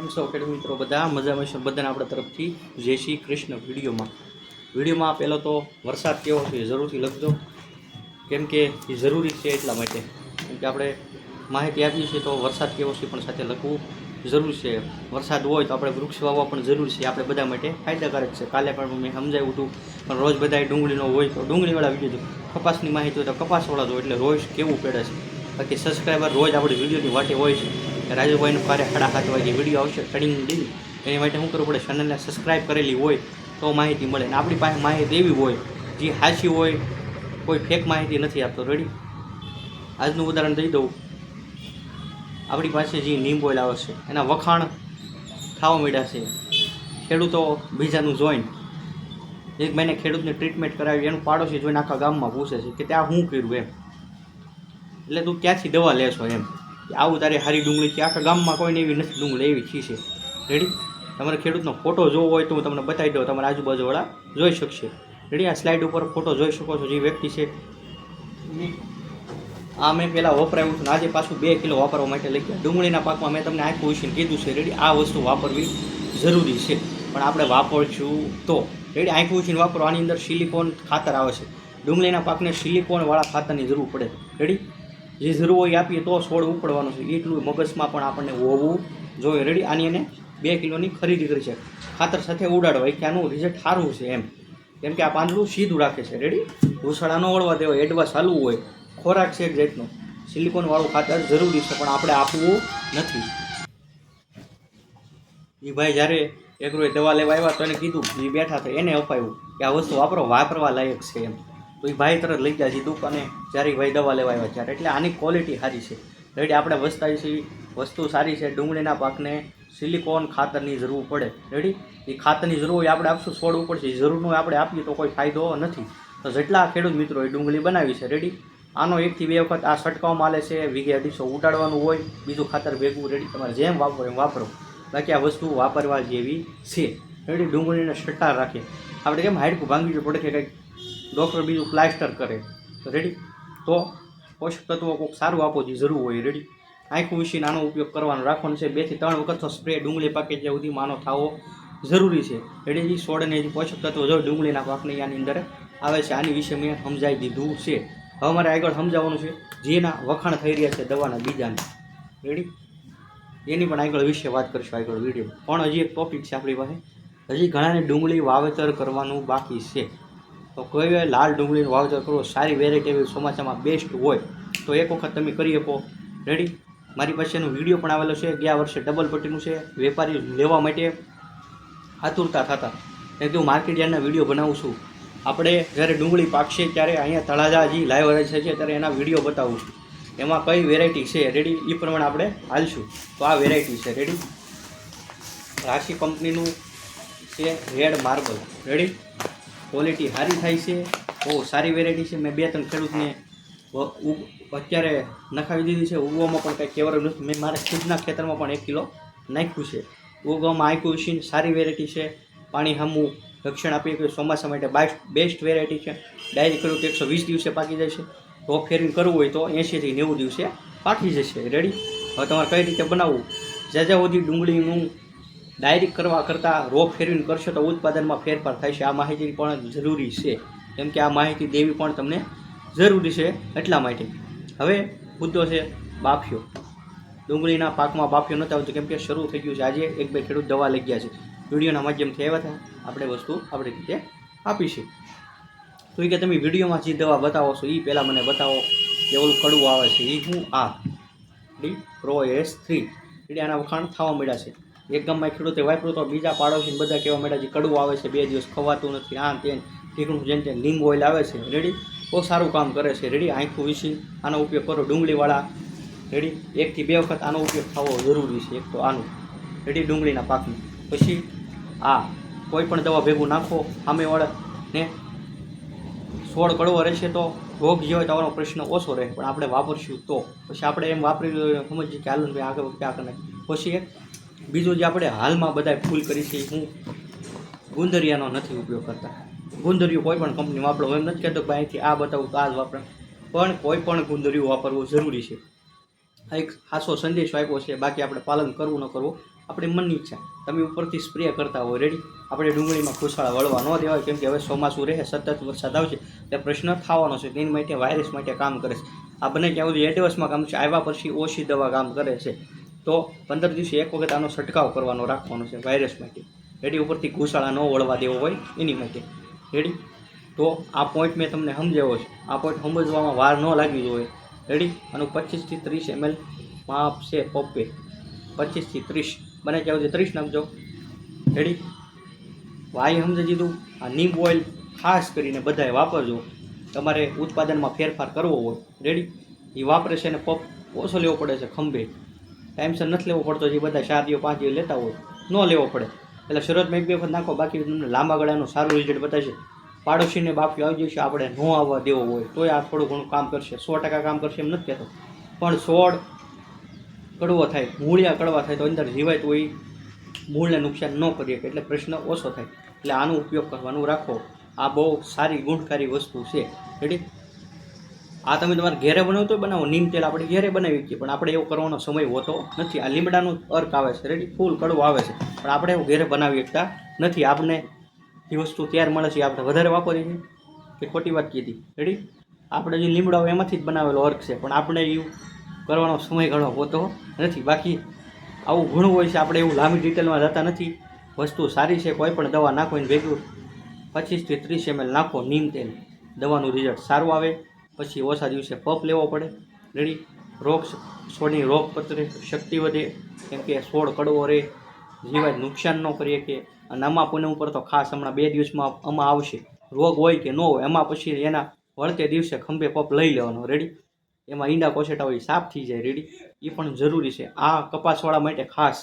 કેમ છો ખેડૂત મિત્રો, બધા મજામાં છે? બધાને આપણા તરફથી જય શ્રી કૃષ્ણ વિડીયોમાં. વિડીયોમાં પહેલો તો વરસાદ કેવો છે એ જરૂરથી લખજો. કેમ કે એ જરૂરી છે એટલા માટે. કેમ કે આપણે માહિતી આપી છે તો વરસાદ કેવો છે પણ સાથે લખવું જરૂર છે. વરસાદ હોય તો આપણે વૃક્ષ વાવવા પણ જરૂર છે. આપણે બધા માટે ફાયદાકારક છે. કાલે પણ મેં સમજાવ્યું હતું, પણ રોજ બધાએ ડુંગળીનો હોય તો ડુંગળીવાળા વીડિયો જો કપાસની માહિતી હોય તો કપાસવાળા જો એટલે રોજ કેવું પડે છે. બાકી સબસ્ક્રાઈબર રોજ આપણી વિડીયોની વાટે હોય છે. રાજુભાઈનું ભારે સાડા સાત વાગે વીડિયો આવશે ટ્રેડિંગ ડીલ એની માટે શું કરવું પડે ચેનલને સબસ્ક્રાઈબ કરેલી હોય તો માહિતી મળે અને આપણી પાસે માહિતી એવી હોય, જે સાચી હોય, કોઈ ફેક માહિતી નથી આપતો. રેડી આજનું ઉદાહરણ દઈ દઉં. આપણી પાસે જે નીમ ઓઇલ આવે છે, એના વખાણ થવા મળ્યા છે. ખેડૂતો બીજાનું જોઈન એક મહિને ખેડૂતને ટ્રીટમેન્ટ કરાવી, એનું પાડોશી જોઈને આખા ગામમાં પૂછે છે કે ત્યાં શું કર્યું એમ. એટલે તું ક્યાંથી દવા લેશો એમ? આવું તારે હારી ડુંગળી છે, આખા ગામમાં કોઈને એવી નથી ડુંગળી, એવી છી છે. રેડી તમારે ખેડૂતનો ફોટો જોવો હોય તો હું તમને બતાવી દઉં, તમારા આજુબાજુવાળા જોઈ શકશે. રેડી આ સ્લાઇડ ઉપર ફોટો જોઈ શકો છો, જે વ્યક્તિ છે. આ મેં પહેલાં વપરાયું હતું આજે પાછું બે કિલો વાપરવા માટે લઈ ગયા ડુંગળીના પાકમાં મેં તમને આખું ઉછીને કીધું છે. રેડી આ વસ્તુ વાપરવી જરૂરી છે. પણ આપણે વાપરશું તો. રેડી આંખું ઉછીને વાપરો. આની અંદર સિલિકોન ખાતર આવે છે. ડુંગળીના પાકને સિલિકોનવાળા ખાતરની જરૂર પડે. રેડી જે જરૂર હોય આપીએ તો છોડ ઉપડવાનો છે. એટલું મગજમાં પણ આપણને હોવું જોઈએ. રેડી આની એને બે કિલોની ખરીદી કરી છે. ખાતર સાથે ઉડાડવા. કે આનું રિઝલ્ટ સારું છે એમ. કેમ કે આ પાંદડું સીધું રાખે છે. રેડી ઘૂસડા ન વળવા દેવો એડવાન્સ ચાલવું હોય. ખોરાક છે એક જાતનો. સિલિકોનવાળું ખાતર જરૂરી છે, પણ આપણે આપવું નથી. એ ભાઈ જ્યારે એક રોજ દવા લેવા આવ્યા તો એને કીધું એ બેઠા તો એને અપાયું કે આ વસ્તુ વાપરો. વાપરવા લાયક છે એમ. તો એ ભાઈ તરત લઈ ગયા છે દુકાને. જ્યારે ભાઈ દવા લેવા આવ્યા ત્યારે. એટલે આની ક્વોલિટી સારી છે. રેડી આપણે વસ્તા છે. વસ્તુ સારી છે. ડુંગળીના પાકને સિલિકોન ખાતરની જરૂર પડે. રેડી? એ ખાતરની જરૂર હોય આપણે આપશું છોડવું પડશે જરૂરનું આપણે આપીએ તો કોઈ ફાયદો નથી. તો જેટલા ખેડૂત મિત્રો એ ડુંગળી બનાવી છે. રેડી? આનો એકથી બે વખત આ છટકાવ માલે છે. વીઘે અઢીસો ઉડાડવાનું હોય, બીજું ખાતર ભેગું રેડી. તમારે જેમ વાપરો એમ વાપરો. બાકી આ વસ્તુ વાપરવા જેવી છે. રેડી? ડુંગળીને સટ્ટા રાખે. આપણે કેમ હાડકું ભાંગી પડે કે કંઈક ડૉક્ટર બીજું પ્લાસ્ટર કરે. રેડી તો પોષક તત્વો કોઈક સારું આપો, જે જરૂર હોય રેડી આંખું ઉછીને આનો ઉપયોગ કરવાનો રાખવાનો છે. બેથી ત્રણ વખત સ્પ્રે ડુંગળી પાકે જ્યાં સુધી માનો થાવો જરૂરી છે. રેડી જે છોડને જે પોષક તત્વો જો ડુંગળીના પાકને આની અંદર આવે છે, આની વિશે મેં સમજાવી દીધું છે. હવે મારે આગળ સમજાવવાનું છે, જેના વખાણ થઈ રહ્યા છે દવાના બીજાને. રેડી એની પણ આગળ વિશે વાત કરીશું આગળ વીડિયો પણ હજી એક ટોપિક છે આપણી પાસે. હજી ઘણાને ડુંગળી વાવેતર કરવાનું બાકી છે. તો કોઈ લાલ ડુંગળીનું વાવેતર કરવું, સારી વેરાયટી એવી ચોમાસામાં બેસ્ટ હોય, તો એક વખત તમે કરી શકો. રેડી મારી પાસેનો વીડિયો પણ આવેલો છે ગયા વર્ષે ડબલ પટ્ટીનું છે. વેપારી લેવા માટે આતુરતા થતા. એટલે હું માર્કેટ યાર્ડના વીડિયો બનાવું છું. આપણે જ્યારે ડુંગળી પાકશે ત્યારે અહીંયા તળાજા જે લાઈવ રહે છે ત્યારે એના વીડિયો બતાવું. છું એમાં કઈ વેરાયટી છે? રેડી એ પ્રમાણે આપણે હાલશું. તો આ વેરાયટી છે. રેડી રાશિ કંપનીનું છે રેડ માર્બલ રેડી ક્વોલિટી સારી થાય છે, બહુ સારી વેરાયટી છે. મેં બે ત્રણ ખેડૂતને અત્યારે નખાવી દીધી છે. ઉગવામાં પણ કંઈ કહેવાનું નથી. મેં મારા ખુદના ખેતરમાં પણ એક કિલો નાખ્યું છે. ઉગવામાં આંખ્યું છે સારી વેરાયટી છે. પાણી હમવું, રક્ષણ આપીએ કે ચોમાસા માટે બાય બેસ્ટ વેરાયટી છે. ડાયરી કરું તો એકસો વીસ દિવસે પાકી જશે રોપ ફેરવીને કરવું હોય તો એંશીથી નેવું દિવસે પાકી જશે. રેડી હવે તમારે કઈ રીતે બનાવવું? જ્યાં જ્યાં સુધી ડુંગળીનું ડાયરેક્ટ કરવા કરતાં રો ફેરવીને કરશો તો ઉત્પાદનમાં ફેરફાર થાય છે આ માહિતી પણ જરૂરી છે. કેમ કે આ માહિતી દેવી પણ તમને જરૂરી છે એટલા માટે. હવે મુદ્દો છે બાફિયો ડુંગળીના પાકમાં બાફિયો નહોતા આવતો. કેમ કે શરૂ થઈ ગયું છે. આજે એક બે ખેડૂત દવા લઈ ગયા છે. વિડીયોના માધ્યમથી આવ્યા હતા. આપણે વસ્તુ આપણી રીતે આપીશું. તો એ કે તમે વિડીયોમાં જે દવા બતાવો છો એ પહેલાં મને બતાવો કે ઓલું કડવું આવે છે. એ હું આ. ડી પ્રો એસ થ્રી એટલે આના વખાણ થવા મળ્યા છે. એક ગામમાં ખેડૂતે વાપર્યું તો બીજા પાડોશી બધા કહેવા માંડ્યા જે કડવું આવે છે, બે દિવસ ખવાતું નથી, આમ તે ઠીકણું જેમ તેમ લીંબ ઓઇલ આવે છે. રેડી બહુ સારું કામ કરે છે. રેડી આંખું વિશી આનો ઉપયોગ કરો, ડુંગળીવાળા. રેડી એકથી બે વખત આનો ઉપયોગ થવો જરૂરી છે, એક તો આનું. રેડી ડુંગળીના પાકનું. પછી આ કોઈ પણ દવા ભેગું નાખો, સામેવાળા ને છોડ કડવો રહેશે તો રોગ જે હોય તો પ્રશ્ન ઓછો રહે, પણ આપણે વાપરશું તો. પછી આપણે એમ વાપરી સમજીએ કે હાલ આગળ વખતે આગળ પછી બીજું જે આપણે હાલમાં બધા ફૂલ કરી છે, હું ગુંદરિયાનો નથી ઉપયોગ કરતા. ગુંદરિયું કોઈ પણ કંપની વાપરો એમ નથી કહેતો કે અહીંથી આ બતાવું તો આ જ વાપરે. પણ કોઈ પણ ગુંદરિયું વાપરવું જરૂરી છે. આ એક ખાસો સંદેશો આપ્યો છે, બાકી આપણે પાલન કરવું ન કરવું, આપણી મનની ઈચ્છા. તમે ઉપરથી સ્પ્રે કરતા હોય રેડી આપણે ડુંગળીમાં ખુશાળા વળવા ન દેવાય, કેમ કે હવે ચોમાસું રહે, સતત વરસાદ આવશે એટલે પ્રશ્ન થવાનો છે તેની માટે વાયરસ માટે કામ કરે છે. આ બને ક્યાં સુધી એડવર્સમાં કામ છે, આવ્યા પછી ઓછી દવા કામ કરે છે. તો પંદર દિવસે એક વખત આનો છંટકાવ કરવાનો રાખવાનો છે વાયરસ માટે. રેડી ઉપરથી ઘુસાળા ન વળવા દેવો હોય એની માટે. રેડી તો આ પોઈન્ટ મેં તમને સમજાવ્યો છે. આ પોઈન્ટ સમજવામાં વાર ન લાગવી જોઈએ. રેડી આનું પચીસથી ત્રીસ એમએલ માપ છે પપ્પે. પચીસથી ત્રીસ. બને ત્યાં સુધી ત્રીસ નાખજો. રેડી વાય સમજી દીધું? આ નીમ ઓઇલ ખાસ કરીને બધાએ વાપરજો. તમારે ઉત્પાદનમાં ફેરફાર કરવો હોય. રેડી એ વાપરે છે અને પપ ઓછો લેવો પડે છે ખંભે. ટાઈમસર નથી લેવો પડતો જે બધા ચાર દિવસ પાંચ દિવસ લેતા હોય. ન લેવો પડે. એટલે શરૂઆતમાં એક બે વખત નાખો, બાકી તમને લાંબા ગાળાનું સારું રિઝલ્ટ બતાવશે. પાડોશીને બાફી આવી જશે આપણે ન આવવા દેવો હોય, તોય આ થોડું ઘણું કામ કરશે. સો ટકા કામ કરશે એમ નથી કહેતો. પણ છોડ કડવો થાય, મૂળિયા કડવા થાય તો અંદર જીવાય તો એ મૂળને નુકસાન ન કરીએ એટલે પ્રશ્ન ઓછો થાય. એટલે આનો ઉપયોગ કરવાનું રાખો. આ બહુ સારી ગુણકારી વસ્તુ છે. રેડી આ તમે તમારે ઘેરે બનાવો તો બનાવો. નીમ તેલ આપણે ઘેરે બનાવી શકીએ પણ આપણે એવો કરવાનો સમય હોતો નથી. આ લીમડાનું અર્ક આવે છે રેડી ફૂલ કડવો આવે છે. પણ આપણે એવું ઘેરે બનાવી શકતા નથી. આપણે એ વસ્તુ તૈયાર મળે છે આપણે વધારે વાપરીએ છીએ કે ખોટી વાત કીધી. રેડી આપણે જે લીમડાઓ એમાંથી જ બનાવેલો અર્ક છે, પણ આપણે એવું કરવાનો સમય ઘણો હોતો નથી. બાકી આવું ઘણું હોય છે, આપણે એવું લાંબી ડિટેલમાં જતા નથી. વસ્તુ સારી છે, કોઈ પણ દવા નાખો, એને ભેગું પચીસથી ત્રીસ એમએલ નાખો, નીમ તેલ. દવાનું રિઝલ્ટ સારું આવે. પછી ઓછા દિવસે પપ લેવો પડે. રેડી રોગ છોડની રોગ પ્રતિરોધક શક્તિ વધે. કેમ કે છોડ કડવો રહે. જીવાય નુકસાન ન કરીએ કે અને આમાં પૂનમ ઉપર તો ખાસ હમણાં બે દિવસમાં આમાં આવશે. રોગ હોય કે ન હોય, એમાં પછી એના વળતે દિવસે ખંભે પપ લઈ લેવાનો. રેડી એમાં ઈંડા કોશેટા હોય સાફ થઈ જાય. રેડી એ પણ જરૂરી છે. આ કપાસવાળા માટે ખાસ.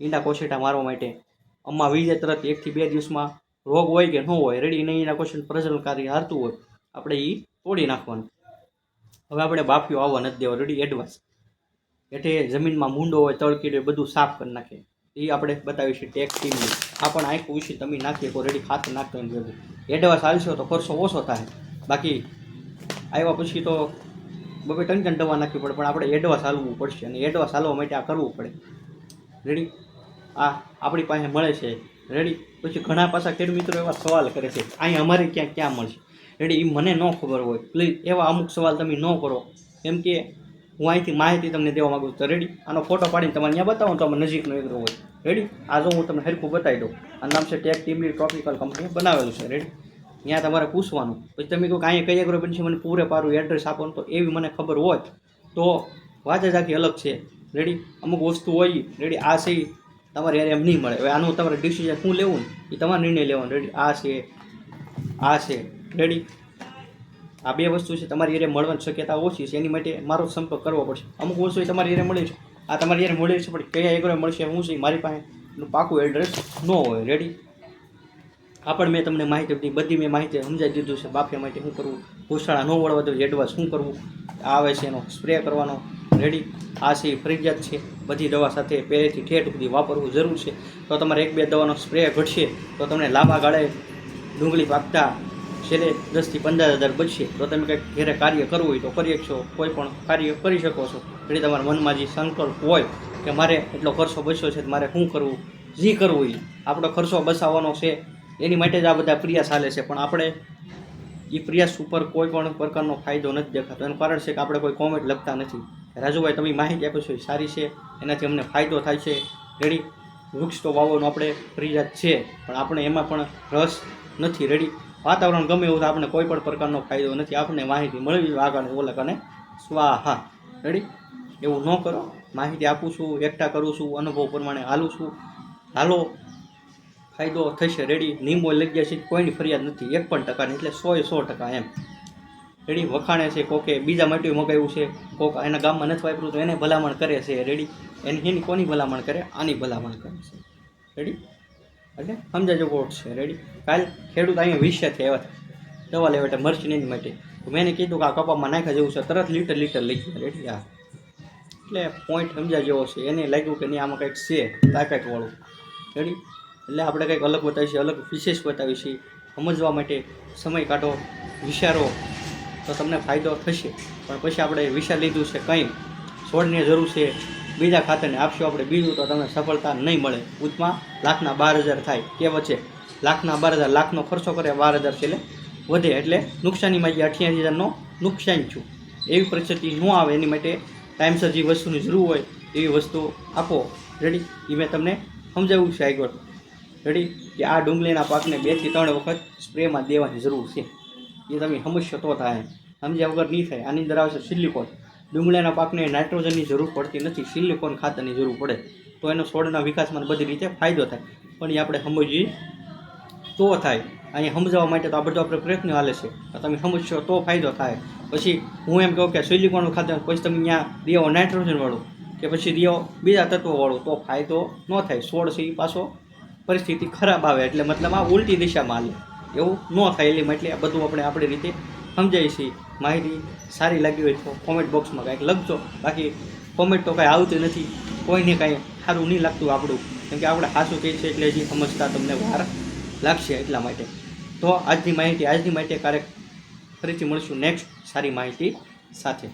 ઈંડા કોશેટા મારવા માટે. આમાં વીજે તરત એકથી બે દિવસમાં રોગ હોય કે ન હોય. રેડી નહીં, ઈંડા કોશેટ પ્રજનનકારી હારતું હોય. આપણે એ તોડી નાખવાનું. હવે આપણે બાફ્યો આવવા નથી દેવા રેડી એડવાન્સ એટલે જમીનમાં મૂંડો હોય, તળકીડ હોય, બધું સાફ કરી નાખે એ આપણે બતાવીશું ટેક ટીમની આ પણ આંખું ઉછી તમે નાખીએ તો રેડી ખાતર નાખતો એમ ભેગું એડવાન્સ હાલશો તો ખર્ચો ઓછો થાય. બાકી આવ્યા પછી તો બબે ટન ટન દવા નાખવી પડે, પણ આપણે એડવાન્સ હાલવું પડશે અને એડવાન્સ હાલવા માટે આ કરવું પડે. રેડી આ આપણી પાસે મળે છે. રેડી પછી ઘણા પાછા ખેડૂત મિત્રો એવા સવાલ કરે છે. અહીંયા અમારે ક્યાં ક્યાં મળશે? રેડી એ મને ન ખબર હોય. પ્લીઝ એવા અમુક સવાલ તમે ન કરો. કેમ કે હું અહીંથી માહિતી તમને દેવા માગું છું. રેડી આનો ફોટો પાડીને તમારે ત્યાં બતાવો તો તમે નજીકનો એગ્રો હોય. રેડી આ જો હું તમને હરખું બતાવી દઉં. આ નામ છે ટેક ટીમલી ટ્રોપિકલ કંપનીએ બનાવેલું છે. રેડી ત્યાં તમારે પૂછવાનું. પછી તમે કહો કે અહીંયા કઈ એગ્રો બનશે મને પૂરેપારું એડ્રેસ આપો તો એવી મને ખબર હોય. તો વાત જ આખી અલગ છે. રેડી અમુક વસ્તુ હોય રેડી આ છે તમારે યાર એમ નહીં મળે. હવે આનું તમારે ડિસિઝન શું લેવું એ તમારે નિર્ણય લેવાનો. રેડી આ છે આ છે. રેડી આ બે વસ્તુ છે, તમારી યારે મળવાની શક્યતા ઓછી છે, એની માટે મારો સંપર્ક કરવો પડશે. અમુક વસ્તુ તમારી એરિયા મળે છે. આ તમારી યારે મળે છે, પણ કયા એગ્રો મળશે, હું છે મારી પાસે પાકું એડ્રેસ ન હોય. રેડી આ પણ મેં તમને માહિતી આપી, બધી મેં માહિતી સમજાવી દીધું છે બાફિયા માટે શું કરવું? ઘોસાળા ન વળવા દો એડવાન્સ શું કરવું? આવે છે એનો સ્પ્રે કરવાનો. રેડી આ છે ફરજિયાત છે. બધી દવા સાથે પહેલેથી ઠેઠ સુધી વાપરવું જરૂર છે. તો તમારે એક બે દવાનો સ્પ્રે ઘટશે, તો તમને લાંબા ગાળે ડુંગળી પાકતા છેલ્લે દસથી પંદર હજાર બચશે. તો તમે કંઈક ઘેરે કાર્ય કરવું હોય તો કરી શકશો કોઈ પણ કાર્ય કરી શકો છો. એટલે તમારા મનમાં જે સંકલ્પ હોય કે મારે એટલો ખર્ચો બચ્યો છે મારે શું કરવું? જે કરવું એ આપણો ખર્ચો બચાવવાનો છે. એની માટે જ આ બધા પ્રયાસ ચાલે છે. પણ આપણે એ પ્રયાસ ઉપર કોઈ પણ પ્રકારનો ફાયદો નથી દેખાતો. એનું કારણ છે કે આપણે કોઈ કોમેન્ટ લખતા નથી. રાજુભાઈ, તમે માહિતી આપો છો. સારી છે. એનાથી અમને ફાયદો થાય છે. રેડી વૃક્ષ તો વાવવાનો આપણે પ્રયાસ છે. પણ આપણે એમાં પણ રસ નથી. રેડી વાતાવરણ ગમે એવું આપણને આપણે કોઈ પણ પ્રકારનો ફાયદો નથી. આપણને માહિતી મળવી આગળ ઓલક અને સ્વાહા. રેડી એવું ન કરો. માહિતી આપું છું, એકઠા કરું છું, અનુભવ પ્રમાણે હાલું છું. હાલો. ફાયદો થશે. રેડી નીંબો લઈ ગયા છે, કોઈની ફરિયાદ નથી. એક પણ ટકાની, એટલે સોએ સો ટકા એમ. રેડી વખાણે છે, કોકે બીજા માટે મગાવ્યું છે, કોક એના ગામમાં નથી વાપર્યું, તો એને ભલામણ કરે છે. રેડી એની એની કોની ભલામણ કરે? આની ભલામણ કરે છે. રેડી એટલે સમજાજો કોટ છે. રેડી કાલ ખેડૂત અહીંયા વિષયથી છે, એવા દવા લેવા માટે મરચી એની માટે. તો મેં કીધું કે આ કપામાં નાખ્યા જેવું છે. તરત લીટર લીટર લઈ ગયા. રેડી હા. એટલે પોઈન્ટ સમજા જેવો છે. એને લાગ્યું કે નહીં, આમાં કંઈક છે તાકાતવાળું રેડી એટલે આપણે કંઈક અલગ બતાવીશું અલગ વિશેષ બતાવીશું સમજવા માટે સમય કાઢો, વિચારો, તો તમને ફાયદો થશે. પણ પછી આપણે વિચાર લીધું છે કંઈ. છોડની જરૂર છે. બીજા ખાતરને આપશો આપણે. બીજું તો તમને સફળતા નહીં મળે. ઉચમાં લાખના બાર હજાર થાય. કે વચ્ચે લાખના બાર હજાર, લાખનો ખર્ચો કરે બાર હજાર છેલ્લે વધે. એટલે નુકસાનીમાં જે અઠ્યાસી હજારનો નુકસાન છું. એવી પરિસ્થિતિ ન આવે. એની માટે ટાઈમસર જે વસ્તુની જરૂર હોય, એવી વસ્તુ આપો. રેડી એ મેં તમને સમજાવ્યું છે આગળ. રેડી કે આ ડુંગળીના પાકને બેથી ત્રણ વખત સ્પ્રેમાં દેવાની જરૂર છે. એ તમે સમજશો તો થાય. સમજ્યા વગર નહીં થાય. આની અંદર આવશે સિલિકોન ડુંગળીના પાકને નાઇટ્રોજનની જરૂર પડતી નથી, સિલિકોન ખાતરની જરૂર પડે. તો એનો છોડના વિકાસમાં બધી રીતે ફાયદો થાય. પણ એ આપણે સમજીએ તો થાય. અહીંયા સમજાવવા માટે તો આ બધો આપણે પ્રયત્ન હાલે છે. તમે સમજશો તો ફાયદો થાય. પછી હું એમ કહું કે સિલિકોનનું ખાતર, પછી તમે ત્યાં દેવો નાઇટ્રોજનવાળું કે પછી દેવો બીજા તત્વોવાળું, તો ફાયદો ન થાય. છોડ છે એ પાછો પરિસ્થિતિ ખરાબ આવે. એટલે મતલબ આ ઉલટી દિશામાં હાલે. એવું ન થાય. એટલે એટલે આ બધું આપણે આપણી રીતે સમજાવીએ છીએ માહિતી સારી લાગી હોય તો કોમેન્ટ બોક્સમાં કાંઈક લખજો. બાકી કોમેન્ટ તો કાંઈ આવતી નથી. કોઈને કાંઈ સારું નહીં લાગતું આપણું. કેમ કે આપણે સાચું કહે છે એટલે હજી સમજતા તમને વાર લાગશે એટલા માટે. તો આજની માહિતી આજની માહિતી ક્યારેક ફરીથી મળશું નેક્સ્ટ સારી માહિતી સાથે.